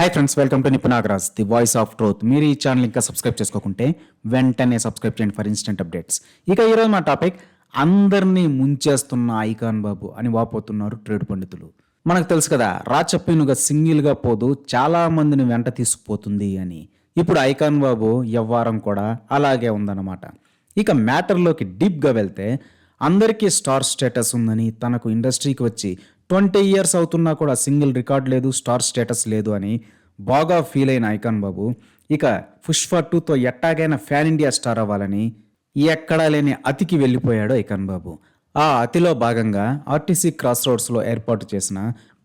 Hi friends welcome to Nipunagaraj the voice of truth మీరు ఈ channel ఇంకా subscribe చేసుకోకుంటే వెంటనే సబ్స్క్రైబ్ చేయండి ఫర్ ఇన్స్టెంట్ అప్డేట్స్ ఇక ఈరోజు మా టాపిక్ అందరినీ ముంచేస్తున్న ఐకాన్ బాబు అని వాపోతున్నారు ట్రేడ్ పండితులు. మనకు తెలుసు కదా రాచప్పేనుగా సింగిల్గా పోదు చాలా మందిని వెంట తీసుకుపోతుంది అని. ఇప్పుడు ఐకాన్ బాబు ఎవ్వారం కూడా అలాగే ఉందన్నమాట. ఇక మ్యాటర్లోకి డీప్గా వెళ్తే అందరికీ స్టార్ స్టేటస్ ఉందని తనకు ఇండస్ట్రీకి వచ్చి ట్వంటీ ఇయర్స్ అవుతున్నా కూడా సింగిల్ రికార్డ్ లేదు స్టార్ స్టేటస్ లేదు అని బాగా ఫీల్ అయిన ఐకాన్ బాబు. ఇక పుష్ప టూతో ఎట్టాగైనా ఫ్యాన్ ఇండియా స్టార్ అవ్వాలని ఎక్కడా లేని అతికి వెళ్ళిపోయాడు ఐకాన్ బాబు. ఆ అతిలో భాగంగా ఆర్టీసీ క్రాస్ రోడ్స్లో ఏర్పాటు చేసిన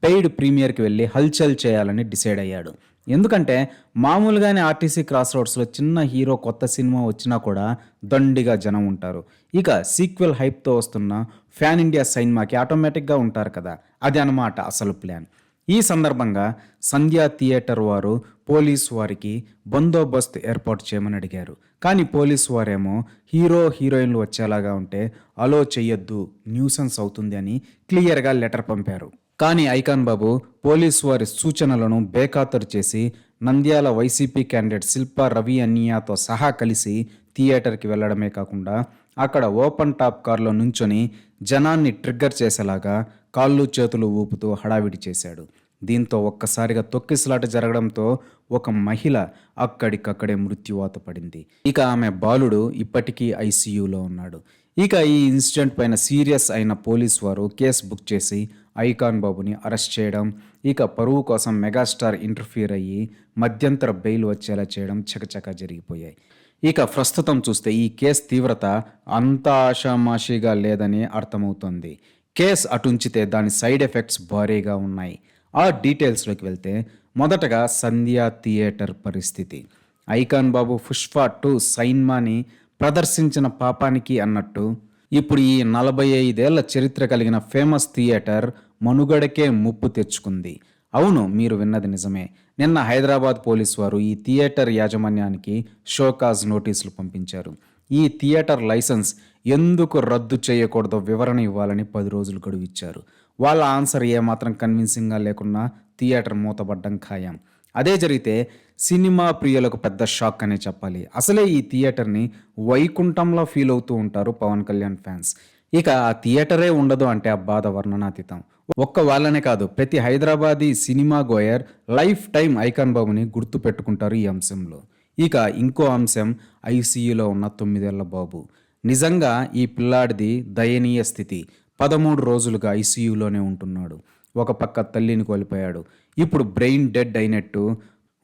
పెయిడ్ ప్రీమియర్కి వెళ్ళి హల్చల్ చేయాలని డిసైడ్ అయ్యాడు. ఎందుకంటే మామూలుగానే ఆర్టీసీ క్రాస్ రోడ్స్లో చిన్న హీరో కొత్త సినిమా వచ్చినా కూడా దండిగా జనం ఉంటారు. ఇక సీక్వెల్ హైప్తో వస్తున్న ఫ్యాన్ ఇండియా సినిమాకి ఆటోమేటిక్గా ఉంటారు కదా. అది అన్నమాట అసలు ప్లాన్. ఈ సందర్భంగా సంధ్యా థియేటర్ వారు పోలీసు వారికి బందోబస్తు ఏర్పాటు చేయమని అడిగారు. కానీ పోలీసు వారేమో హీరో హీరోయిన్లు వచ్చేలాగా ఉంటే అలో చెయ్యొద్దు న్యూసెన్స్ అవుతుంది అని క్లియర్గా లెటర్ పంపారు. కానీ ఐకాన్ బాబు పోలీసు వారి సూచనలను బేఖాతరు చేసి నంద్యాల వైసీపీ క్యాండిడేట్ శిల్పా రవి అన్యాతో సహా కలిసి థియేటర్కి వెళ్ళడమే కాకుండా అక్కడ ఓపెన్ టాప్ కార్లో నుంచొని జనాన్ని ట్రిగ్గర్ చేసేలాగా కాళ్ళు చేతులు ఊపుతూ హడావిడి చేశాడు. దీంతో ఒక్కసారిగా తొక్కిసలాట జరగడంతో ఒక మహిళ అక్కడికక్కడే మృత్యువాత పడింది. ఇక ఆమె బాలుడు ఇప్పటికీ ఐసీయూలో ఉన్నాడు. ఇక ఈ ఇన్సిడెంట్ పైన సీరియస్ అయిన పోలీస్ వారు కేసు బుక్ చేసి ఐకాన్ బాబుని అరెస్ట్ చేయడం ఇక పరువు కోసం మెగాస్టార్ ఇంటర్ఫియర్ అయ్యి మధ్యంతర బెయిల్ వచ్చేలా చేయడం చకచకా జరిగిపోయాయి. ఇక ప్రస్తుతం చూస్తే ఈ కేసు తీవ్రత అంత ఆషామాషిగా లేదని అర్థమవుతోంది. కేసు అటుంచితే దాని సైడ్ ఎఫెక్ట్స్ భారీగా ఉన్నాయి. ఆ డీటెయిల్స్లోకి వెళ్తే మొదటగా సంధ్యా థియేటర్ పరిస్థితి. ఐకాన్ బాబు పుష్ప టూ సైన్మాని ప్రదర్శించిన పాపానికి అన్నట్టు ఇప్పుడు ఈ నలభై ఐదేళ్ళ చరిత్ర కలిగిన ఫేమస్ థియేటర్ మనుగడకే ముప్పు తెచ్చుకుంది. అవును మీరు విన్నది నిజమే. నిన్న హైదరాబాద్ పోలీస్ వారు ఈ థియేటర్ యాజమాన్యానికి షోకాజ్ నోటీసులు పంపించారు. ఈ థియేటర్ లైసెన్స్ ఎందుకు రద్దు చేయకూడదో వివరణ ఇవ్వాలని పది రోజులు గడువు ఇచ్చారు వాళ్ళ ఆన్సర్ ఏమాత్రం కన్విన్సింగ్గా లేకున్నా థియేటర్ మూతబడ్డం ఖాయం. అదే జరిగితే సినిమా ప్రియులకు పెద్ద షాక్ అనే చెప్పాలి. అసలే ఈ థియేటర్ని వైకుంఠంలో ఫీల్ అవుతూ ఉంటారు పవన్ కళ్యాణ్ ఫ్యాన్స్. ఇక ఆ థియేటరే ఉండదు అంటే ఆ బాధ వర్ణనాతీతం. ఒక్క వాళ్ళనే కాదు ప్రతి Hyderabadi cinema goer lifetime icon బాబుని గుర్తు పెట్టుకుంటారు ఈ అంశంలో. ఇక ఇంకో అంశం ఐసీయూలో ఉన్న తొమ్మిదేళ్ళ బాబు. నిజంగా ఈ పిల్లాడిది దయనీయ స్థితి. పదమూడు రోజులుగా ఐసీయూలోనే ఉంటున్నాడు. ఒక పక్క తల్లిని కోల్పోయాడు. ఇప్పుడు బ్రెయిన్ డెడ్ అయినట్టు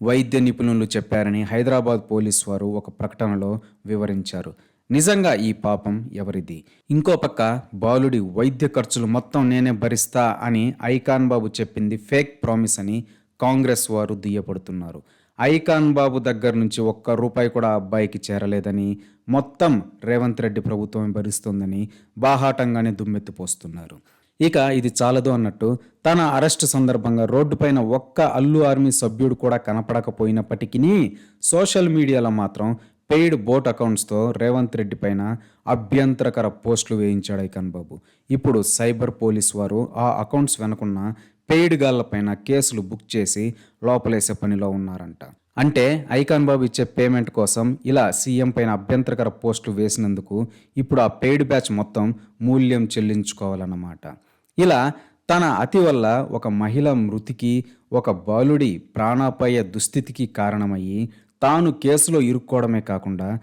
వైద్య నిపుణులు చెప్పారని హైదరాబాద్ పోలీస్ వారు ఒక ప్రకటనలో వివరించారు. నిజంగా ఈ పాపం ఎవరిది? ఇంకో పక్క బాలుడి వైద్య ఖర్చులు మొత్తం నేనే భరిస్తా అని ఐకాన్ బాబు చెప్పింది ఫేక్ ప్రామిస్ అని కాంగ్రెస్ వారు దుయ్యపడుతున్నారు ఐకాన్ బాబు దగ్గర నుంచి ఒక్క రూపాయి కూడా అబ్బాయికి చేరలేదని మొత్తం రేవంత్ రెడ్డి ప్రభుత్వం భరిస్తుందని బాహాటంగానే దుమ్మెత్తిపోస్తున్నారు ఇక ఇది చాలదు అన్నట్టు తన అరెస్ట్ సందర్భంగా రోడ్డుపైన ఒక్క అల్లు ఆర్మీ సభ్యుడు కూడా కనపడకపోయినప్పటికీ సోషల్ మీడియాలో మాత్రం పెయిడ్ బోట్ అకౌంట్స్తో రేవంత్ రెడ్డి పైన అభ్యంతరకర పోస్టులు వేయించాడు ఐకాన్ బాబు. ఇప్పుడు సైబర్ పోలీస్ వారు ఆ అకౌంట్స్ వెనుకున్న పెయిడ్ గాళ్ళపైన కేసులు బుక్ చేసి లోపలేసే పనిలో ఉన్నారంట. అంటే ఐకాన్ బాబు ఇచ్చే పేమెంట్ కోసం ఇలా సీఎం పైన అభ్యంతరకర పోస్టులు వేసినందుకు ఇప్పుడు ఆ పెయిడ్ బ్యాచ్ మొత్తం మూల్యం చెల్లించుకోవాలన్నమాట. ఇలా తన అతి వల్ల ఒక మహిళ మృతికి ఒక బాలుడి ప్రాణాపాయ దుస్థితికి కారణమయ్యి తాను కేసులో ఇరుక్కోవడమే కాకుండా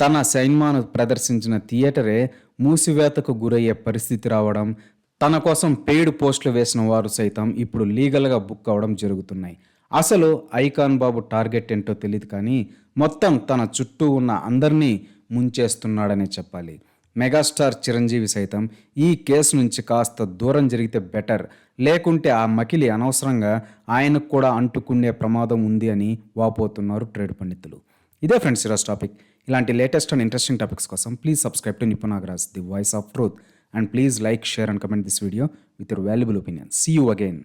తన సైన్మాను ప్రదర్శించిన థియేటరే మూసివేతకు గురయ్యే పరిస్థితి రావడం తన కోసం పెయిడ్ పోస్టులు వేసిన వారు సైతం ఇప్పుడు లీగల్గా బుక్ అవ్వడం జరుగుతున్నాయి. అసలు ఐకాన్ బాబు టార్గెట్ ఏంటో తెలియదు కానీ మొత్తం తన చుట్టూ ఉన్న అందరినీ ముంచేస్తున్నాడనే చెప్పాలి. మెగాస్టార్ చిరంజీవి సైతం ఈ కేసు నుంచి కాస్త దూరం జరిగితే బెటర్. లేకుంటే ఆ మకిలి అనవసరంగా ఆయనకు కూడా అంటుకునే ప్రమాదం ఉంది అని వాపోతున్నారు ట్రేడ్ పండితులు. ఇదే ఫ్రెండ్స్ ఈరోజు టాపిక్. ఇలాంటి లేటెస్ట్ అండ్ ఇంట్రెస్టింగ్ టాపిక్స్ కోసం please subscribe to Nipunagaraj the voice of truth. And please like share and comment this video with your valuable opinion. See you again